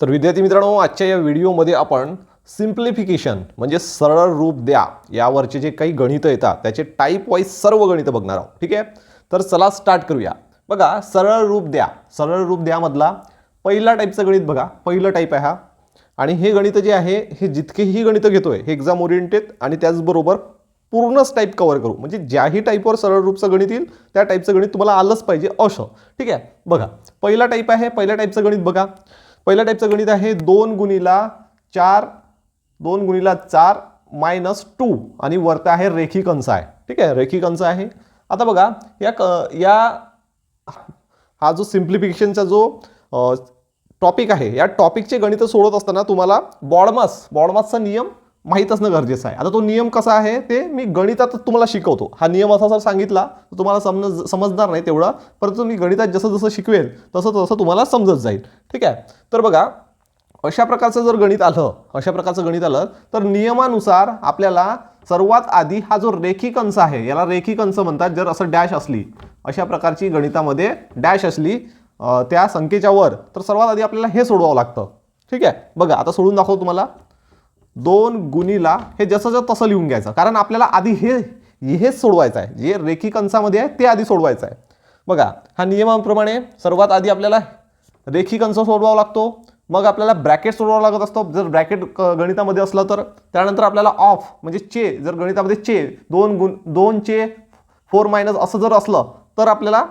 तर विद्यार्थी मित्रांनो आजच्या या व्हिडिओमध्ये आपण सिम्प्लिफिकेशन म्हणजे सरळ रूप द्या यावरचे जे काही गणितं येतात त्याचे टाईप वाईज सर्व गणितं बघणार आहोत. ठीक आहे? तर चला स्टार्ट करूया. बघा सरळ रूप द्या. सरळ रूप द्यामधला पहिला टाईपचं गणित बघा. पहिलं टाईप आहे हा. आणि हे गणित जे आहे हे जितकेही गणितं घेतोय हे एक्झाम ओरिएंटेड आणि त्याचबरोबर पूर्णच टाईप कव्हर करू. म्हणजे ज्याही टाईपवर सरळ रूपचं गणित येईल त्या टाईपचं गणित तुम्हाला आलंच पाहिजे असं. ठीक आहे? बघा पहिला टाईप आहे पहिल्या टाईपचं गणित बघा. पहिल्या टाईपचं गणित आहे दोन गुणीला चार दोन गुणीला चार मायनस टू आणि वरता आहे रेखी कंस आहे. ठीक आहे? रेखी कंस आहे. आता बघा या क या हा जो सिम्प्लिफिकेशनचा जो टॉपिक आहे या टॉपिकचे गणितं सोडत असताना तुम्हाला बॉडमास बॉडमासचा नियम माहीत असणं गरजेचं आहे. आता तो नियम कसा आहे ते मी गणितात तुम्हाला शिकवतो. हा नियम असा जर सांगितला तर तुम्हाला समज समजणार नाही तेवढा परंतु मी गणितात जसं जसं शिकवेल तसं तसं तुम्हाला समजत जाईल. ठीक आहे? तर बघा अशा प्रकारचं जर गणित आलं अशा प्रकारचं गणित आलं तर नियमानुसार आपल्याला सर्वात आधी हा जो रेखी कंस आहे याला रेखी कंस म्हणतात जर असं डॅश असली अशा प्रकारची गणितामध्ये डॅश असली त्या संख्येच्या वर तर सर्वात आधी आपल्याला हे सोडवावं लागतं. ठीक आहे? बघा आता सोडून दाखवतो तुम्हाला. दोन गुणीला हे जसं तसं लिहून घ्यायचं. कारण आपल्याला आधी हे हेच सोडवायचं आहे जे रेखी कंसामध्ये आहे ते आधी सोडवायचं आहे बघा हा नियमाप्रमाणे सर्वात आधी आपल्याला रेखी कंस सोडवावा लागतो. मग आपल्याला ब्रॅकेट सोडवावा लागत असतो. जर ब्रॅकेट गणितामध्ये असलं तर. त्यानंतर आपल्याला ऑफ म्हणजे चे जर गणितामध्ये चे दोन गुण दोन चे फोर मायनस असं जर असलं तर आपल्याला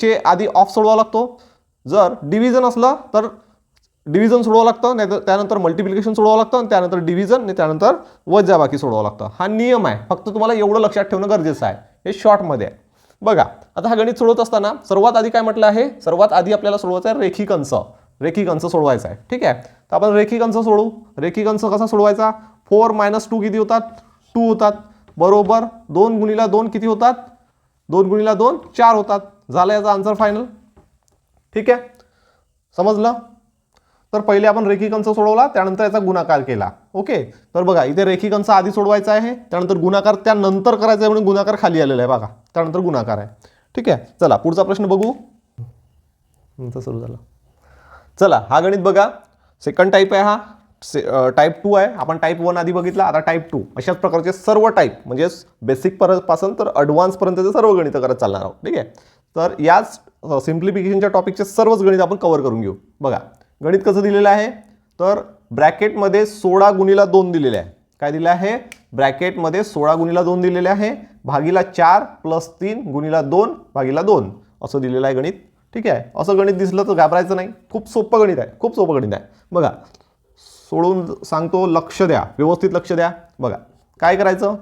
चे आधी ऑफ सोडवावा लागतो. जर डिव्हिजन असलं तर डिव्हिजन सोडवावं लागतं नाही त्यानंतर मल्टिप्लिकेशन सोडवावं लागतं आणि त्यानंतर डिव्हिजन आणि त्यानंतर वजाबाकी सोडवावं लागतं. हा नियम आहे. फक्त तुम्हाला एवढं लक्षात ठेवणं गरजेचं आहे. हे शॉर्टमध्ये आहे. बघा आता हा गणित सोडवत असताना सर्वात आधी काय म्हटलं आहे? सर्वात आधी आपल्याला सोडवायचं आहे रेखी कंस रेखी कंस सोडवायचा आहे. ठीक आहे? तर आपण रेखी कंस सोडवू. रेखी कंस कसा सोडवायचा? फोर मायनस टू किती होतात? टू होतात. बरोबर दोन गुणीला दोन किती होतात? दोन गुणीला दोन चार होतात. झालं याचा आन्सर फायनल ठीक आहे? समजलं? तर पहिले आपण रेखीकंस सोडवला त्यानंतर याचा गुणाकार केला. ओके? तर बघा इथे रेखीकंस आधी सोडवायचा आहे त्यानंतर गुणाकार त्यानंतर करायचा आहे म्हणून गुणाकार खाली आलेला आहे बघा. त्यानंतर गुणाकार आहे. ठीक आहे? चला पुढचा प्रश्न बघू. सुरू झालं. चला हा गणित बघा. सेकंड टाईप आहे हा. से टाईप टू आहे. आपण टाईप वन आधी बघितला आता टाईप टू अशाच प्रकारचे सर्व टाईप म्हणजे बेसिकपासून तर अडव्हान्सपर्यंतचे सर्व गणित करत चालणार आहोत. ठीक आहे? तर याच सिम्प्लिफिकेशनच्या टॉपिकचे सर्वच गणित आपण कव्हर करून घेऊ. बघा. गणित कसं दिलेलं आहे? तर ब्रॅकेटमध्ये सोळा गुणीला दोन दिलेले आहे. काय दिलं आहे? ब्रॅकेटमध्ये सोळा गुणीला दोन दिलेले आहे. भागीला चार प्लस तीन गुणीला दोन भागीला दोन. असं दिलेलं आहे गणित. ठीक आहे? असं गणित दिसलं तर घाबरायचं नाही. खूप सोपं गणित आहे. खूप सोपं गणित आहे. बघा सोडून सांगतो लक्ष द्या. व्यवस्थित लक्ष द्या. बघा काय करायचं?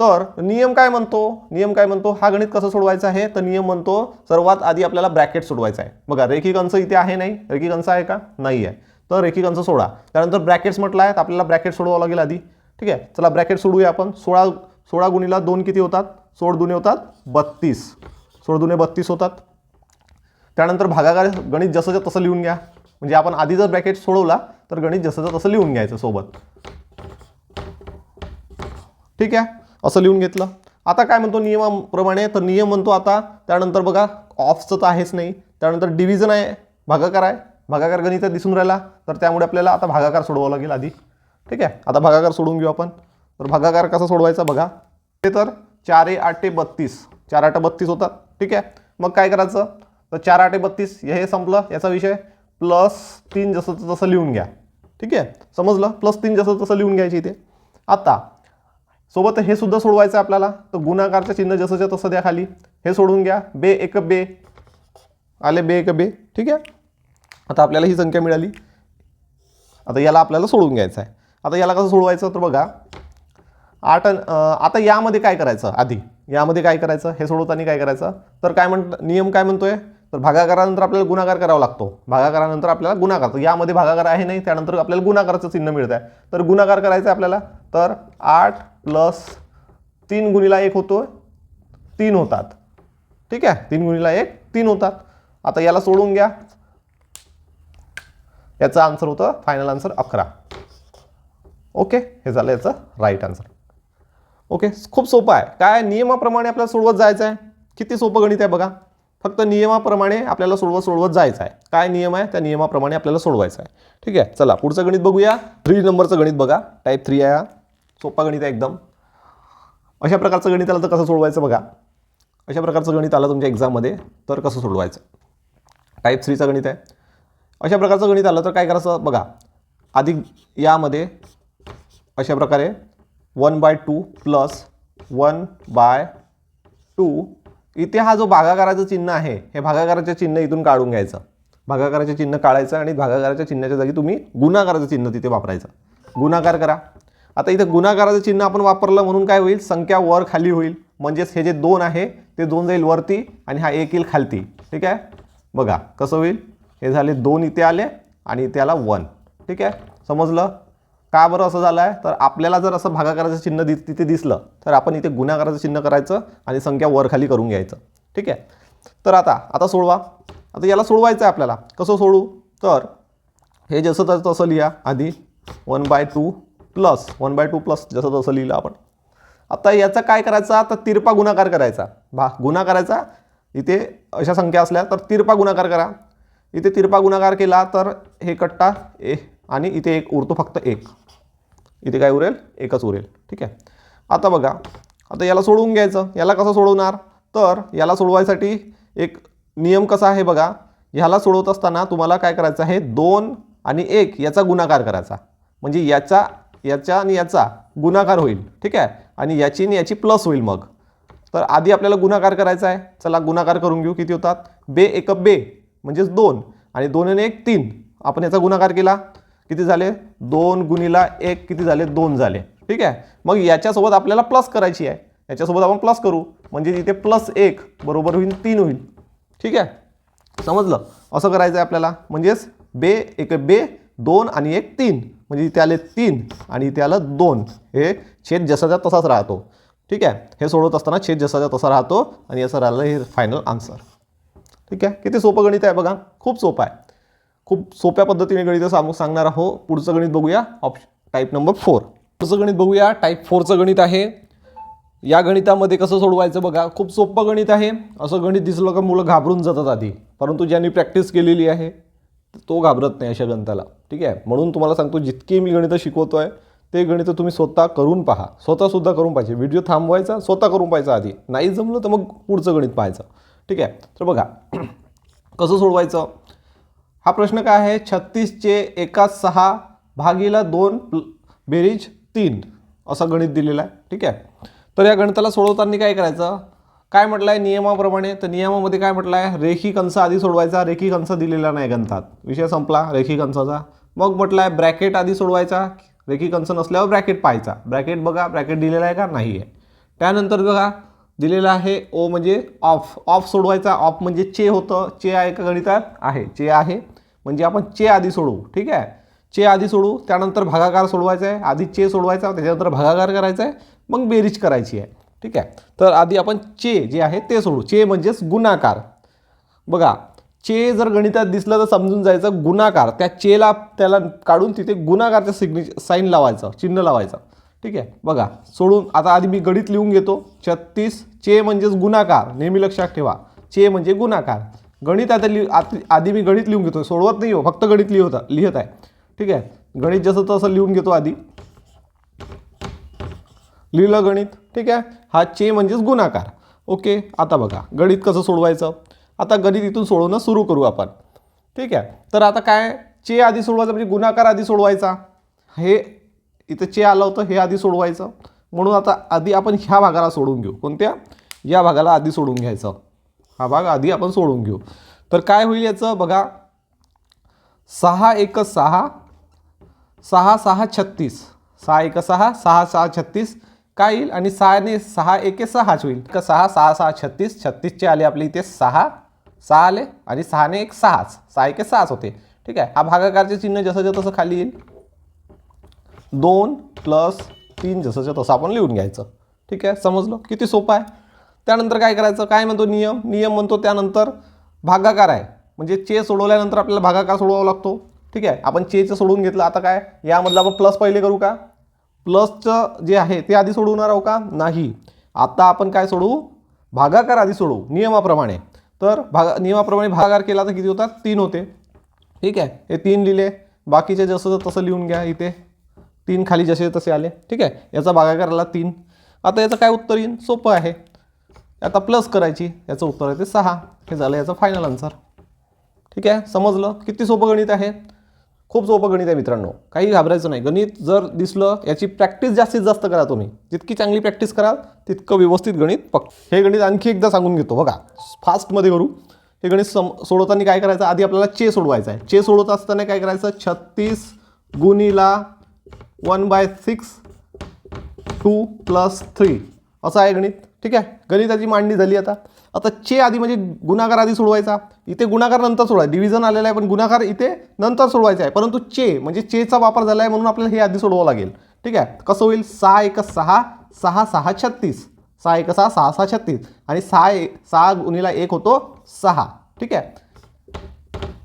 तर नियम काय म्हणतो? नियम काय म्हणतो? हा गणित कसं सोडवायचा आहे? तर नियम म्हणतो सर्वात आधी आपल्याला ब्रॅकेट सोडवायचा आहे. बघा रेखी कंस इथे आहे नाही? रेखी कंस आहे का? नाही आहे. तर रेखी कंस सोडा. त्यानंतर ब्रॅकेट्स म्हटलं आहे तर आपल्याला ब्रॅकेट सोडवावं लागेल आधी. ठीक आहे? चला ब्रॅकेट सोडूया आपण. सोळा सोळा गुणीला दोन किती होतात? सोळ दुने होतात बत्तीस. सोळ दुने बत्तीस होतात. त्यानंतर भागाकार गणित जसंच्या तसं लिहून घ्या. म्हणजे आपण आधी जर ब्रॅकेट सोडवला तर गणित जसंच्या तसं लिहून घ्यायचं सोबत. ठीक आहे? असं लिहून घेतलं. आता काय म्हणतो नियमाप्रमाणे? तर नियम म्हणतो आता त्यानंतर बघा ऑफचं तर आहेच नाही. त्यानंतर डिव्हिजन आहे भागाकार आहे. भागाकार गणित दिसून राहिला तर त्यामुळे आपल्याला आता भागाकार सोडवावं लागेल आधी. ठीक आहे? आता भागाकार सोडून घेऊ आपण. तर भागाकार कसा सोडवायचा बघा. ते तर चार ए आठ ते बत्तीस. चार आठ बत्तीस होतात. ठीक आहे? मग काय करायचं? तर चार आठ बत्तीस हे संपलं. याचा विषय प्लस तीन जसं तसं लिहून घ्या. ठीक आहे? समजलं? प्लस तीन जसं तसं लिहून घ्यायचे इथे. आता सोबत हे सुद्धा सोडवायचं आपल्याला. तर गुणाकारचं चिन्ह जसंच्या तसं द्या खाली. हे सोडून घ्या. बे एक बे. आले बे एक बे. ठीक आहे? आता आपल्याला ही संख्या मिळाली. आता याला आपल्याला सोडून घ्यायचं आहे. आता याला कसं सोडवायचं? तर बघा. आठ अन- आता यामध्ये काय करायचं? आधी. यामध्ये काय करायचं? हे सोडवताना काय करायचं? तर काय म्हण नियम काय म्हणतोय? तर भागाकारानंतर आपल्याला गुणाकार करावा लागतो. भागाकारानंतर आपल्याला गुणाकार. तर यामध्ये भागाकार आहे नाही त्यानंतर आपल्याला गुणाकाराचं चिन्ह मिळतं आहे तर गुणाकार करायचं आहे आपल्याला. तर आठ प्लस तीन गुणीला एक होतो तीन होतात. ठीक आहे? तीन गुणीला एक तीन होतात. आता याला सोडून घ्या. याचं आन्सर होतं फायनल आन्सर अकरा. ओके हे झालं याचं राईट आन्सर ओके खूप सोपं आहे. काय? नियमाप्रमाणे आपल्याला सोडवत जायचं आहे किती सोपं गणित आहे बघा. फक्त नियमाप्रमाणे आपल्याला सोडवत सोडवत जायचं आहे काय नियम आहे? त्या नियमाप्रमाणे आपल्याला सोडवायचं आहे ठीक आहे? चला पुढचं गणित बघूया. थ्री नंबरचं गणित बघा. टाईप थ्री आहे हा. सोपा गणित आहे एकदम. अशा प्रकारचं गणित आलं तर कसं सोडवायचं बघा. अशा प्रकारचं गणित आलं तुमच्या एक्झाममध्ये तर कसं सोडवायचं? टाईप थ्रीचं गणित आहे. अशा प्रकारचं गणित आलं तर काय करायचं बघा. आधी यामध्ये अशा प्रकारे one by two plus one by two इथे हा जो भागाकाराचं चिन्ह आहे हे भागाकाराचं चिन्ह इथून काढून घ्यायचं. भागाकाराचे चिन्ह काढायचं आणि भागाकाराच्या चिन्हाच्या जागी तुम्ही गुणाकाराचं चिन्ह तिथे वापरायचं. गुणाकार करा. आता इथं गुणाकाराचं चिन्ह आपण वापरलं म्हणून काय होईल? संख्या वर खाली होईल. म्हणजेच हे जे दोन आहे ते दोन जाईल वरती आणि हा एक येईल खालती. ठीक आहे? बघा कसं होईल? हे झाले दोन इथे आले आणि इथे आला वन. ठीक आहे? समजलं? का बरं असं झालं आहे तर आपल्याला जर असं भागाकाराचं चिन्ह दि तिथे दिसलं तर आपण इथे गुणाकाराचं चिन्ह करायचं आणि संख्या वर खाली करून घ्यायचं. ठीक आहे? तर आता आता सोडवा. आता याला सोडवायचं आहे आपल्याला. कसं सोडू? तर हे जसं तसं तसं लिहा आधी. One by two. Plus one by two plus जसं तसं लिहिलं आपण. आता याचा काय करायचा? तर तिरपा गुणाकार करायचा. भा गुणा करायचा. इथे अशा संख्या असल्या तर तिरपा गुणाकार करा. इथे तिरपा गुणाकार केला तर हे कट्टा ए आणि इथे एक उरतो फक्त एक. इथे काय उरेल? एकच उरेल. ठीक आहे? आता बघा. आता याला सोडवून घ्यायचं. याला कसं सोडवणार? तर याला सोडवायसाठी एक नियम कसा आहे बघा. ह्याला सोडवत असताना तुम्हाला काय करायचं आहे? दोन आणि एक याचा गुणाकार करायचा. म्हणजे याचा याचा आणि याचा गुणाकार होईल ठीक आहे? आणि याची आणि याची प्लस होईल मग. तर आधी आपल्याला गुणाकार करायचा आहे. चला गुणाकार करून घेऊ किती होतात? बे एक बे म्हणजेच दोन. आणि दोन आणि एक तीन. आपण याचा गुणाकार केला. किती झाले? दोन गुणीला एक किती झाले? दोन झाले. ठीक आहे? मग याच्यासोबत आपल्याला प्लस करायची आहे. याच्यासोबत आपण प्लस करू. म्हणजे इथे प्लस एक बरोबर होईल तीन होईल. ठीक आहे? समजलं? असं करायचं आहे आपल्याला. म्हणजेच बे एक बे दोन आणि एक तीन. म्हणजे इथे आले तीन आणि इथे आलं दोन. हे छेद जसाचा तसाच राहतो. ठीक आहे? हे सोडवत असताना छेद जसाचा तसा राहतो आणि असं राहिलं हे फायनल आन्सर ठीक आहे? किती सोपं गणित आहे बघा. खूप सोपं आहे. खूप सोप्या पद्धतीने गणित सांगू सांगणार आहो. पुढचं गणित बघूया. ऑप्शन टाईप नंबर फोर पुढचं गणित बघूया. टाईप फोरचं गणित आहे. या गणितामध्ये कसं सोडवायचं बघा. खूप सोपं गणित आहे. असं गणित दिसलं का मुलं घाबरून जातात आधी. परंतु ज्यांनी प्रॅक्टिस केलेली आहे तो घाबरत नाही अशा गणिताला ठीक आहे? म्हणून तुम्हाला सांगतो जितकी मी गणितं शिकवतो आहे ते गणितं तुम्ही स्वतः करून पहा. स्वतःसुद्धा करून पाहिजे. व्हिडिओ थांबवायचा स्वतः करून पाहायचा आधी. नाही जमलं तर मग पुढचं गणित पाहायचं. ठीक आहे? तर बघा कसं सोडवायचं? हा प्रश्न काय आहे? छत्तीसचे एका सहा भागीला दोन बेरीज तीन असं गणित दिलेलं आहे. ठीक आहे? तर या गणिताला सोडवताना काय करायचं? काय म्हटलं आहे नियमाप्रमाणे? तर नियमामध्ये काय म्हटलं आहे रेखी कंस आधी सोडवायचा रेखी कंस दिलेला नाही गणितात विषय संपला रेखी कंसाचा. मग म्हटलं आहे ब्रॅकेट आधी सोडवायचा रेखी कंस नसल्यावर ब्रॅकेट पाहायचा. ब्रॅकेट बघा ब्रॅकेट दिलेला आहे का? नाही आहे त्यानंतर बघा दिलेलं आहे ओ म्हणजे ऑफ. ऑफ सोडवायचा ऑफ म्हणजे चे होतं. चे आहे का गणितात? आहे. चे आहे. म्हणजे आपण चे आधी सोडवू. ठीक आहे? चे आधी सोडू त्यानंतर भागाकार सोडवायचा आहे. आधी चे सोडवायचा त्याच्यानंतर भागाकार करायचा आहे. मग बेरीज करायची आहे. ठीक आहे? तर आधी आपण चे जे आहे ते सोडू. चे म्हणजेच गुणाकार. बघा चे जर गणितात दिसलं तर समजून जायचं गुणाकार. त्या चेला त्याला काढून तिथे गुणाकारचं सिग्नेचर साईन लावायचं चिन्ह लावायचं. ठीक आहे? बघा सोडून आता आधी मी गणित लिहून घेतो. छत्तीस चे म्हणजेच गुणाकार. नेहमी लक्षात ठेवा. चे म्हणजे गुणाकार. गणित आता लिह आत- आधी मी गणित लिहून घेतो. सोडवत नाही हो फक्त गणित लिहत लिहित आहे. ठीक आहे? गणित जसं तसं लिहून घेतो आधी. लिहिलं गणित. ठीक आहे? हा चे म्हणजेच गुणाकार. ओके आता बघा गणित कसं सोडवायचं? आता गणित इथून सोडवणं सुरू करू आपण. ठीक आहे? तर आता काय? चे आधी सोडवायचं म्हणजे गुणाकार आधी सोडवायचा. हे इथं चे आलं होतं हे आधी सोडवायचं. म्हणून आता आधी आपण ह्या भागाला सोडून घेऊ. कोणत्या? या भागाला आधी सोडून घ्यायचं. हा भाग आधी आपण सोडून घेऊ. तर काय होईल याचं? बघा. सहा एक सहा सहा सहा छत्तीस. सहा एक सहा सहा सहा छत्तीस. काय येईल? आणि सहाने सहा एके सहाच होईल. का सहा सहा सहा छत्तीस छत्तीसचे आले आपले इथे सहा सहा आले आणि सहाने एक सहाच. सहा एके सहाच होते. ठीक आहे? हा भागाकारचे चिन्ह जसंच्या तसं खाली येईल दोन प्लस तीन जसंच्या तसं आपण लिहून घ्यायचं. ठीक आहे? समजलं? किती सोपं आहे? त्यानंतर काय करायचं? काय म्हणतो? नियम? नियम म्हणतो त्यानंतर भागाकार आहे. म्हणजे चे सोडवल्यानंतर आपल्याला भागाकार सोडवावा लागतो. ठीक आहे? आपण चेचं सोडवून घेतलं. आता काय? यामधलं आपण प्लस पहिले करू का? प्लसचं जे आहे ते आधी सोडवणार आहो का? नाही. आता आपण काय सोडवू? भागाकार आधी सोडवू नियमाप्रमाणे. तर भागा नियमाप्रमाणे भागाकार केला तर किती होतात? तीन होते. ठीक आहे? हे तीन लिहिले. बाकीचे जसं तसं लिहून घ्या इथे. तीन खाली जसे तसे आले. ठीक आहे? याचा भागाकार आला तीन. आता याचं काय उत्तर येईल सोपं आहे. आता प्लस करायची. याचं उत्तर आहे ते सहा. हे झालं याचं फायनल आन्सर ठीक आहे? समजलं? किती सोपं गणित आहे? खूप सोपं गणित आहे मित्रांनो. काही घाबरायचं नाही. गणित जर दिसलं याची प्रॅक्टिस जास्तीत जास्त करा तुम्ही. जितकी चांगली प्रॅक्टिस कराल तितकं व्यवस्थित गणित पक हे गणित आणखी एकदा सांगून घेतो बघा. फास्टमध्ये करू. हे गणित सम सोडवताना काय करायचं? आधी आपल्याला चे सोडवायचं आहे. चे सोडवत असताना काय करायचं? छत्तीस गुणीला one by six two plus three असं आहे गणित. ठीक आहे? गणिताची मांडणी झाली आता. आता चे आधी म्हणजे गुणाकार आधी सोडवायचा इथे गुणाकार नंतर सोडवायचा. डिव्हिजन आलेला आहे पण गुणाकार इथे नंतर सोडवायचा आहे. परंतु चे म्हणजे चेचा वापर झाला आहे म्हणून आपल्याला हे आधी सोडवावं लागेल. ठीक आहे? कसं होईल? सहा एक सहा सहा सहा छत्तीस. सहा एक सहा सहा सहा छत्तीस. आणि सहा एक सहा गुणीला एक होतो सहा. ठीक आहे?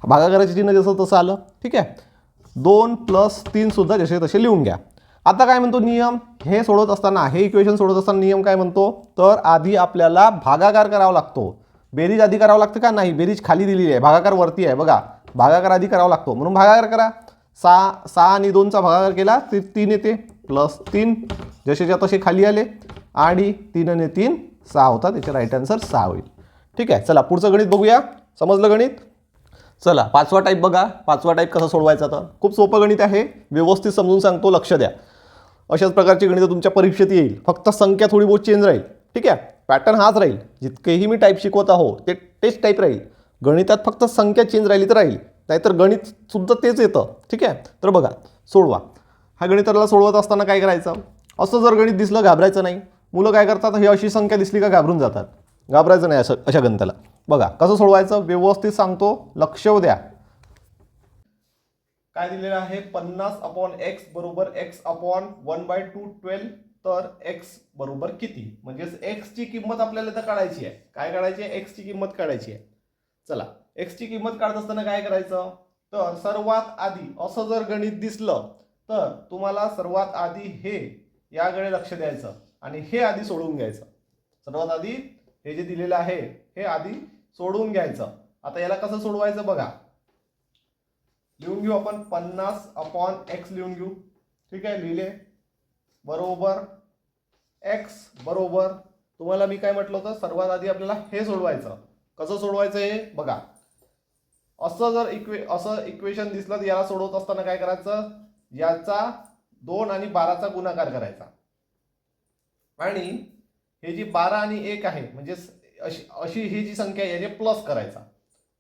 भागाकाराचे चिन्ह जसं तसं आलं. ठीक आहे? दोन प्लस तीन सुद्धा जसे तसे लिहून घ्या. आता काय म्हणतो? नियम? हे सोडवत असताना हे इक्वेशन सोडवत असताना नियम काय म्हणतो? तर आधी आपल्याला भागाकार करावा लागतो. बेरीज आधी करावं लागतं का? नाही. बेरीज खाली दिलेली आहे. भागाकार वरती आहे. बघा. भागाकार आधी करावा लागतो. म्हणून भागाकार करा. सहा सहा आणि दोनचा भागाकार केला ते तीन येते. प्लस तीन. जसेच्या तसे खाली आले. आणि तीन आणि तीन सहा होता त्याचे राईट आन्सर सहा होईल. ठीक आहे. चला पुढचं गणित बघूया. समजलं गणित? चला पाचवा टाईप बघा. पाचवा टाईप कसा सोडवायचा तर खूप सोपं गणित आहे. व्यवस्थित समजून सांगतो. लक्ष द्या. अशाच प्रकारची गणितं तुमच्या परीक्षेत येईल. फक्त संख्या थोडी बहुत चेंज राहील. ठीक आहे? पॅटर्न हाच राहील. जितकेही मी टाईप शिकवत आहो ते टेस्ट टाईप राहील. गणितात फक्त संख्या चेंज राहिली तर राहील. नाहीतर गणित सुद्धा तेच येतं. ठीक आहे? तर बघा सोडवा. हा गणिताला सोडवत असताना काय करायचं? असं जर गणित दिसलं घाबरायचं नाही. मुलं काय करतात? ही अशी संख्या दिसली का घाबरून जातात. घाबरायचं नाही असं अशा गणिताला. बघा कसं सोडवायचं? व्यवस्थित सांगतो. लक्ष द्या. काय दिलेलं आहे? पन्नास अपॉन एक्स बरोबर X upon one by two twelve तर एक्स बरोबर किती? म्हणजेच एक्सची किंमत आपल्याला तर काढायची आहे. काय काढायची आहे? एक्सची किंमत काढायची आहे. चला एक्सची किंमत काढत असताना काय करायचं? तर सर्वात आधी असं जर गणित दिसलं तर तुम्हाला सर्वात आधी हे याकडे लक्ष द्यायचं आणि हे आधी सोडवून घ्यायचं. सर्वात आधी हे जे दिलेलं आहे हे आधी सोडवून घ्यायचं. आता याला कसं सोडवायचं बघा. लिहून घेऊ आपण. पन्नास अपॉन एक्स लिहून घेऊ. ठीक आहे लिहिले. बरोबर. एक्स बरोबर. तुम्हाला मी काय म्हटलं होतं? सर्वात आधी आपल्याला हे सोडवायचं. कसं सोडवायचं हे? बघा. असं जर इक्वे असं इक्वेशन दिसलं तर याला सोडवत असताना काय करायचं? याचा दोन आणि बाराचा गुणाकार करायचा. आणि हे जी बारा आणि एक आहे म्हणजे अशी अशी ही जी संख्या आहे याचे प्लस करायचा.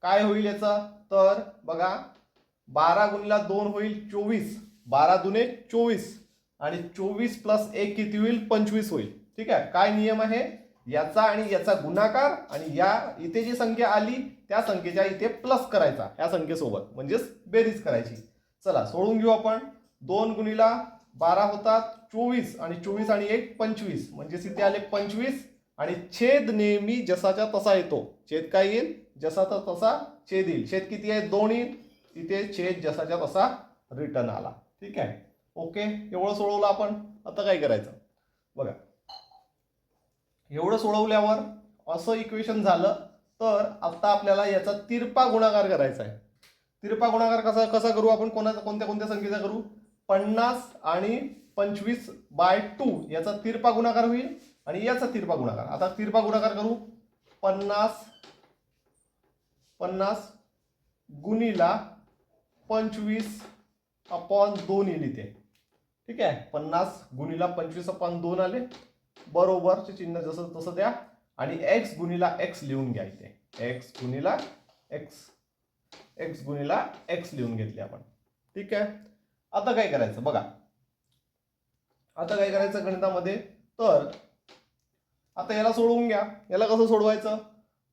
काय होईल याचा? तर बघा बारा गुणीला दोन होईल चोवीस. बारा दुने चोवीस. आणि चोवीस प्लस एक किती होईल? पंचवीस होईल. ठीक आहे? काय नियम आहे? याचा आणि याचा गुणाकार आणि या इथे जी संख्या आली त्या संख्येच्या इथे प्लस करायचा या संख्येसोबत. म्हणजेच बेरीज करायची. चला सोडून घेऊ आपण. दोन गुणीला बारा होतात चोवीस आणि चोवीस आणि एक पंचवीस. म्हणजेच इथे आले पंचवीस. आणि छेद नेहमी जसाच्या तसा येतो. छेद काय येईल? जसाचा तसा छेद येईल. छेद किती आहे? दोन येईल. तिथे छेद जसाच्या तसा रिटर्न आला. ठीक आहे? ओके एवढं सोडवलं आपण. आता काय करायचं? बघा. एवढं सोडवल्यावर असं इक्वेशन झालं तर आता आपल्याला याचा तिरपा गुणाकार करायचा आहे. तिरपा गुणाकार कसा कसा करू आपण? कोणाचा कोणत्या कोणत्या संख्येचा करू? पन्नास आणि पंचवीस बाय टू याचा तिरपा गुणाकार होईल आणि याचा तिरपा गुणाकार. आता तिरपा गुणाकार करू. पन्नास पन्नास गुणीला पंचवीस अपॉन दोन येईल इथे. ठीक आहे? पन्नास गुणीला पंचवीस अपॉन दोन आले. बरोबरचे चिन्ह जसं तसं द्या. आणि एक्स गुणीला एक्स लिहून घ्या इथे. एक्स गुणीला एक्स एक्स गुणीला एक्स लिहून घेतले आपण. ठीक आहे? आता काय करायचं? बघा. आता काय करायचं गणितामध्ये? तर आता याला सोडवून घ्या. याला कसं सोडवायचं?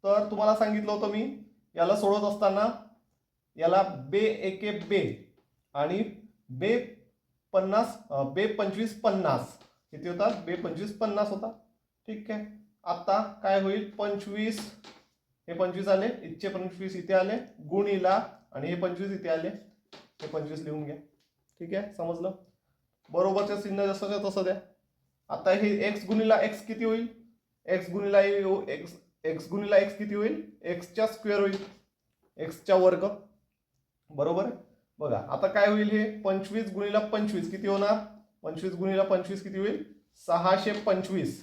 तर तुम्हाला सांगितलं होतं मी. याला सोडवत असताना याला बे एके बे आणि बे पन्नास बे पंचवीस पन्नास. किती होता? बे पंचवीस पन्नास होता. ठीक आहे. आता काय होईल? पंचवीस. हे पंचवीस आले. इथचे पंचवीस इथे आले. गुणीला आणि हे पंचवीस इथे आले. हे पंचवीस लिहून घ्या. ठीक आहे? समजलं? बरोबरचे चिन्ह जसं तसं द्या. आता हे एक्स गुणीला एक्स किती होईल? एक्स गुणीला एक्स एक्स गुणीला एक्स किती होईल? एक्सच्या स्क्वेअर होईल. एक्सच्या वर्ग. बरोबर आहे? बघा आता काय होईल हे? पंचवीस गुणिला पंचवीस किती होणार? पंचवीस गुणिला पंचवीस किती होईल? सहाशे पंचवीस.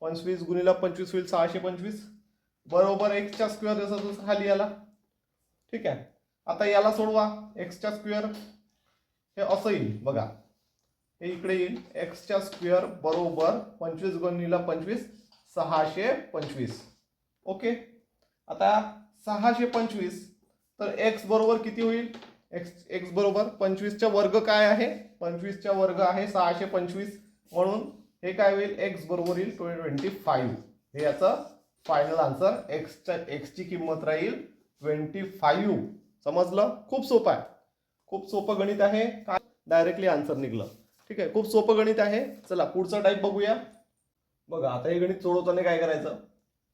पंचवीस गुणिला पंचवीस होईल सहाशे पंचवीस. बरोबर एक्सच्या स्क्वेअर जसा जसं खाली आला ठीक आहे? आता याला सोडवा एक्सच्या स्क्वेअर. हे असं येईल बघा. हे इकडे येईल. एक्सच्या स्क्वेअर बरोबर पंचवीस गुणिला पंचवीस सहाशे पंचवीस. ओके? आता सहाशे पंचवीस तर एक्स बरोबर किती होईल? एक्स एक्स बरोबर पंचवीसचा वर्ग काय आहे? पंचवीसच्या वर्ग आहे सहाशे पंचवीस. म्हणून हे काय होईल? एक्स बरोबर येईल ट्वेंटी फाईव्ह हे याचं फायनल आन्सर एक्सच्या एक्सची किंमत राहील ट्वेंटी फाईव्ह समजलं? खूप सोपं आहे. खूप सोपं गणित आहे. काय? डायरेक्टली आन्सर निघलं. ठीक आहे? खूप सोपं गणित आहे. चला पुढचं टाईप बघूया. बघा आता हे गणित सोडवताना काय करायचं?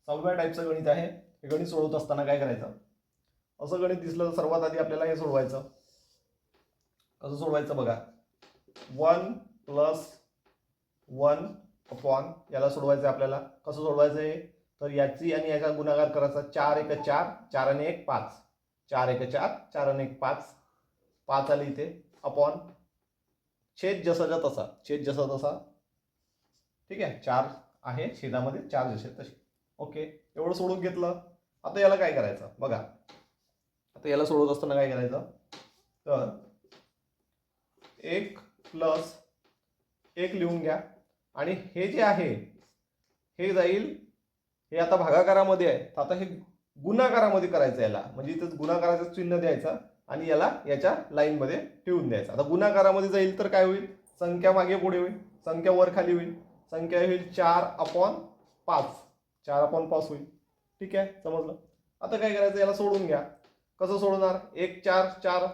सहाव्या टाईपचं गणित आहे. हे गणित सोडवत असताना काय करायचं? असं गणित दिसलं तर सर्वात आधी आपल्याला हे सोडवायचं. कसं सोडवायचं बघा? वन प्लस वन अपॉन याला सोडवायचं आहे आपल्याला. कसं सोडवायचं आहे तर याची आणि याचा गुणाकार करायचा चार एक चार चार आणि एक पाच. चार एक चार चार आणि एक पाच. पाच आले इथे अपॉन. छेद जसाचा तसा. छेद जसा तसा. ठीक आहे? चार आहे छेदामध्ये चार जसे तसे. ओके? एवढं सोडून घेतलं. आता याला काय करायचं? बघा. आता याला सोडवत असताना काय करायचं? तर एक प्लस एक लिहून घ्या. आणि हे जे आहे हे जाईल हे आता भागाकारामध्ये आहे. तर आता हे गुणाकारामध्ये करायचं याला. म्हणजे इथं गुणाकाराचं चिन्ह द्यायचं आणि याला याच्या लाईनमध्ये ठेवून द्यायचं. आता गुणाकारामध्ये जाईल तर काय होईल? संख्या मागे पुढे होईल. संख्या वर खाली होईल. संख्या होईल चार अपॉन पाच. चार अपॉन पाच होईल. ठीक आहे? समजलं? आता काय करायचं? याला सोडून घ्या. कसं सोडणार एक चार चार.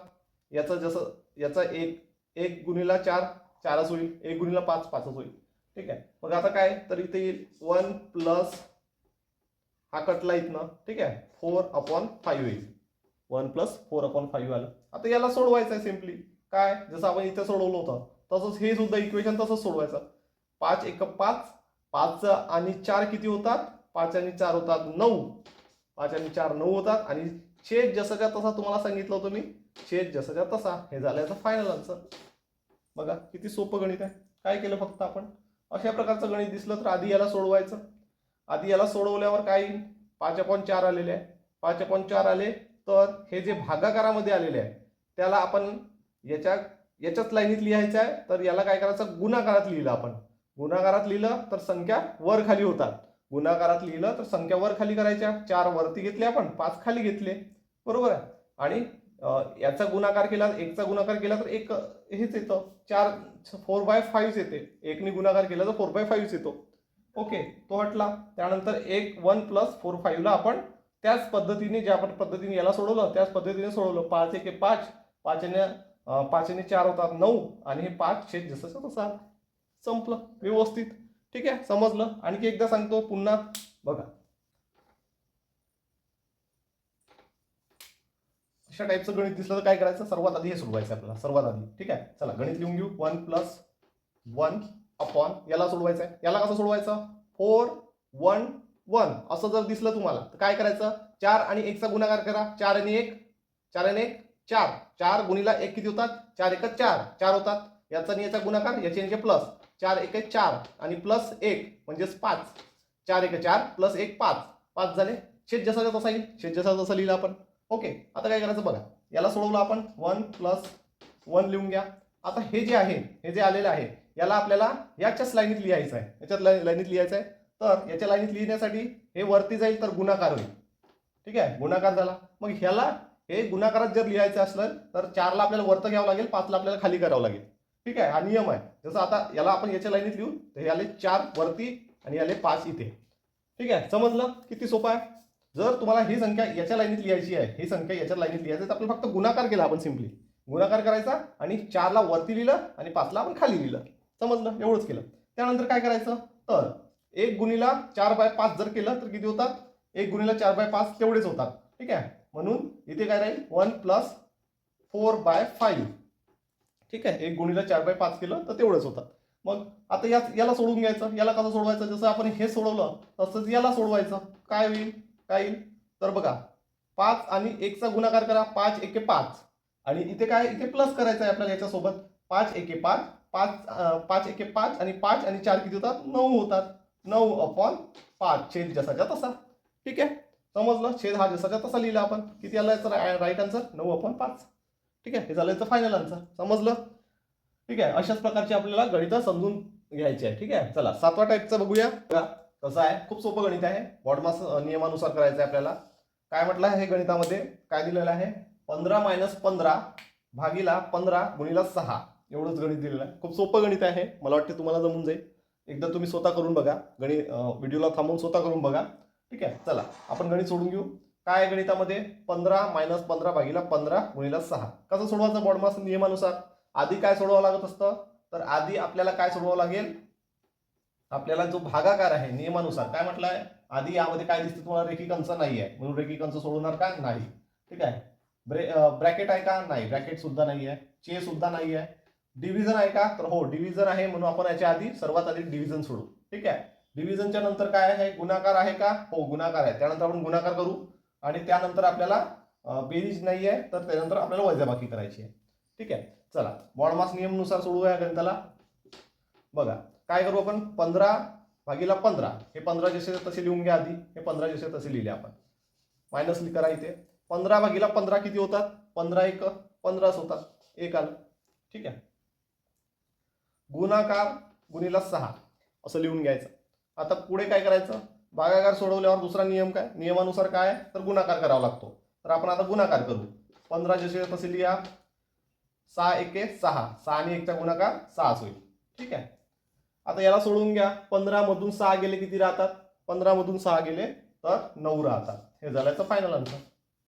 याचं जसं याचा एक एक गुणीला चार चारच होईल. एक गुणीला पाच पाचच होईल. ठीक आहे? मग आता काय? तर इथे येईल वन प्लस हा कटला इथनं. ठीक आहे? फोर अपॉन फाईव्ह येईल. One plus four upon five आलं. आता याला सोडवायचं आहे सिम्पली. काय? जसं आपण इथे सोडवलं होतं. तसंच हे सुद्धा इक्वेशन तसंच सोडवायचं. पाच एक पाच. पाच आणि चार किती होतात? पाच आणि चार होतात नऊ. पाच आणि चार नऊ होतात आणि छेद जसाच्या तसा तुम्हाला सांगितलं होतं मी. छेद जसाच्या तसा. हे झालं याचं फायनल आन्सर बघा किती सोपं गणित आहे. काय केलं फक्त आपण? अशा प्रकारचं गणित दिसलं तर आधी याला सोडवायचं. आधी याला सोडवल्यावर काय येईल? पाच अपॉन चार आलेले आहे. पाच अपॉन चार आले तर हे जे भागाकारामध्ये आलेले आहे त्याला आपण याच्या याच्याच लाईनीत लिहायचं आहे. तर याला काय करायचं? गुणाकारात लिहिलं आपण. गुणाकारात लिहिलं तर संख्या वर खाली होतात. गुणाकारात लिहिलं तर संख्या वर खाली करायच्या. चार वरती घेतले आपण पाच खाली घेतले. बरोबर आहे. आणि याचा गुणाकार केला एकचा गुणाकार केला तर एक हेच येतं. चार फोर बाय फाईव्ह येते. एकने गुणाकार केला तर फोर बाय फाईव्ह येतो. ओके तो हटला. त्यानंतर एक वन प्लस फोर फाईव्हला आपण त्याच पद्धतीने ज्या आपण पद्धतीने याला सोडवलं त्याच पद्धतीने सोडवलं. पाच एक पाच. पाचने पाचने चार होतात नऊ. आणि हे पाच छेद जसं तसा संपलं. व्यवस्थित. ठीक आहे? समजलं? आणखी एकदा सांगतो पुन्हा. बघा. अशा टाईपचं गणित दिसलं तर काय करायचं? सर्वात आधी हे सोडवायचं आपल्याला. सर्वात आधी. ठीक आहे? चला गणित लिहून घेऊ. वन प्लस वन अपॉन याला सोडवायचं आहे. याला कसं सोडवायचं? फोर वन वन असं जर दिसलं तुम्हाला तर काय करायचं? चार आणि एकचा गुणाकार करा. चार आणि एक चार आणि एक चार. चार गुणीला एक किती होतात? चार एक चार. चार होतात. याचा आणि याचा गुणाकार याचे यांचे प्लस चार एक चार आणि प्लस एक म्हणजेच पाच. चार एक चार प्लस एक पाच. पाच झाले. शेत जसा तसा येईल शेत जसा जसा लिहिला आपण. ओके आता काय करायचं बघा. याला सोडवलं आपण. वन प्लस वन लिहून घ्या. आता हे जे आहे हे जे आलेलं आहे याला आपल्याला याच्याच लाईनीत लिहायचं आहे. याच्यात लाईनीत लिहायचं आहे. तर याच्या लाईनीत लिहिण्यासाठी हे वरती जाईल तर गुणाकार होईल. ठीक आहे? गुणाकार झाला. मग ह्याला हे गुणाकारात जर लिहायचं असलं तर चारला आपल्याला वरतं घ्यावं लागेल पाचला आपल्याला खाली करावं लागेल. ठीक आहे? हा नियम आहे. जसं आता याला आपण याच्या लाईनीत लिहू तर हे आले चार वरती आणि याले पाच इथे. ठीक आहे? समजलं? किती सोपं आहे? जर तुम्हाला ही संख्या याच्या लाईनीत लिहायची आहे ही संख्या याच्या लाईनीत लिहायची तर आपण फक्त गुणाकार केला आपण सिम्पली गुणाकार करायचा आणि चारला वरती लिहिलं आणि पाचला आपण खाली लिहिलं. समजलं? एवढंच केलं. त्यानंतर काय करायचं? तर एक गुणीला चार बाय पाच जर केलं तर किती होतात? एक गुणीला चार बाय पाच तेवढेच होतात. ठीक आहे? म्हणून इथे काय राहील? One plus four by five. ठीक आहे? एक गुणीला चार बाय पाच केलं तर तेवढंच होतात. मग आता या याला सोडून घ्यायचं. याला कसं सोडवायचं? जसं आपण हे सोडवलं तसंच याला सोडवायचं. काय होईल? काय येईल? तर बघा पाच आणि एकचा गुणाकार करा पाच एके पाच. आणि इथे काय इथे प्लस करायचं आहे आपल्याला याच्यासोबत. पाच एके पाच पाच पाच एके पाच आणि पाच आणि चार किती होतात? नऊ होतात. नऊ अपॉन पाच. छेद जसाच्या तसा. ठीक आहे? समजलं? छेद हा जसाच्या तसा लिहिला आपण. किती आला याचा राईट आन्सर नऊ अपॉन पाच. ठीक आहे? हे झालं याचं फायनल आन्सर समजलं? ठीक आहे? अशाच प्रकारची आपल्याला गणितं समजून घ्यायची आहे. ठीक आहे? चला सातवा टाईपचं बघूया. कसं आहे? खूप सोपं गणित आहे. बॉडमास नियमानुसार करायचं आहे आपल्याला. काय म्हटलं आहे हे गणितामध्ये? काय दिलेलं आहे? पंधरा मायनस पंधरा भागीला पंधरा गुणीला सहा. एवढंच गणित दिलेलं आहे. खूप सोपं गणित आहे. मला वाटते तुम्हाला जमून जाईल. एकदा तुम्ही स्वतः करून बघा. गणित व्हिडिओला थांबवून स्वतः करून बघा. ठीक आहे? चला. आपण गणित सोडून घेऊ. काय आहे गणितामध्ये? पंधरा मायनस पंधरा भागीला पंधरा गुणीला सहा. कसं सोडवायचं? बॉडमास नियमानुसार? आधी काय सोडवावं लागत असतं? तर आधी आपल्याला काय सोडवावं लागेल? आपल्याला जो भागाकार आहे नियमानुसार काय म्हटलं आहे आधी यामध्ये काय दिसतं तुम्हाला? रेखीकंच नाही आहे. म्हणून रेखीकंच सोडवणार का? नाही. ठीक आहे? ब्रे ब्रॅकेट आहे का? नाही. ब्रॅकेट सुद्धा नाही आहे. चे सुद्धा नाही आहे. डिव्हिजन आहे का? तर हो डिव्हिजन आहे म्हणून आपण याच्या आधी सर्वात आधी डिव्हिजन सोडू. ठीक आहे? डिव्हिजनच्या नंतर काय आहे? गुणाकार आहे का? हो गुणाकार आहे. त्यानंतर आपण गुणाकार करू. आणि त्यानंतर आपल्याला बेरीज नाही आहे तर त्यानंतर आपल्याला वजाबाकी करायची आहे. ठीक आहे? चला. बॉडमास नियमनुसार सोडूया या गणिताला. बघा. काय करू आपण? पंधरा भागीला पंधरा. हे पंधरा जसे तसे लिहून घ्या आधी. हे पंधरा जसे तसे लिहिले आपण. मायनस करा इथे. पंधरा भागीला पंधरा किती होतात? पंधरा एक. पंधराच होतात. एक आलं. ठीक आहे? गुणाकार गुणीला सहा. असं लिहून घ्यायचं. आता पुढे काय करायचं? भागाकार सोडवल्यावर दुसरा नियम काय? नियमानुसार काय? तर गुणाकार करावा लागतो. तर आपण आता गुणाकार करू. पंधरा जसे तसे लिहा. सहा एके सहा. सहा आणि एकचा गुणाकार सहाच होईल. ठीक आहे? आता याला सोडून घ्या. पंधरा मधून सहा गेले किती राहतात? पंधरा मधून सहा गेले तर नऊ राहतात. हे झाल्याचं फायनल आन्सर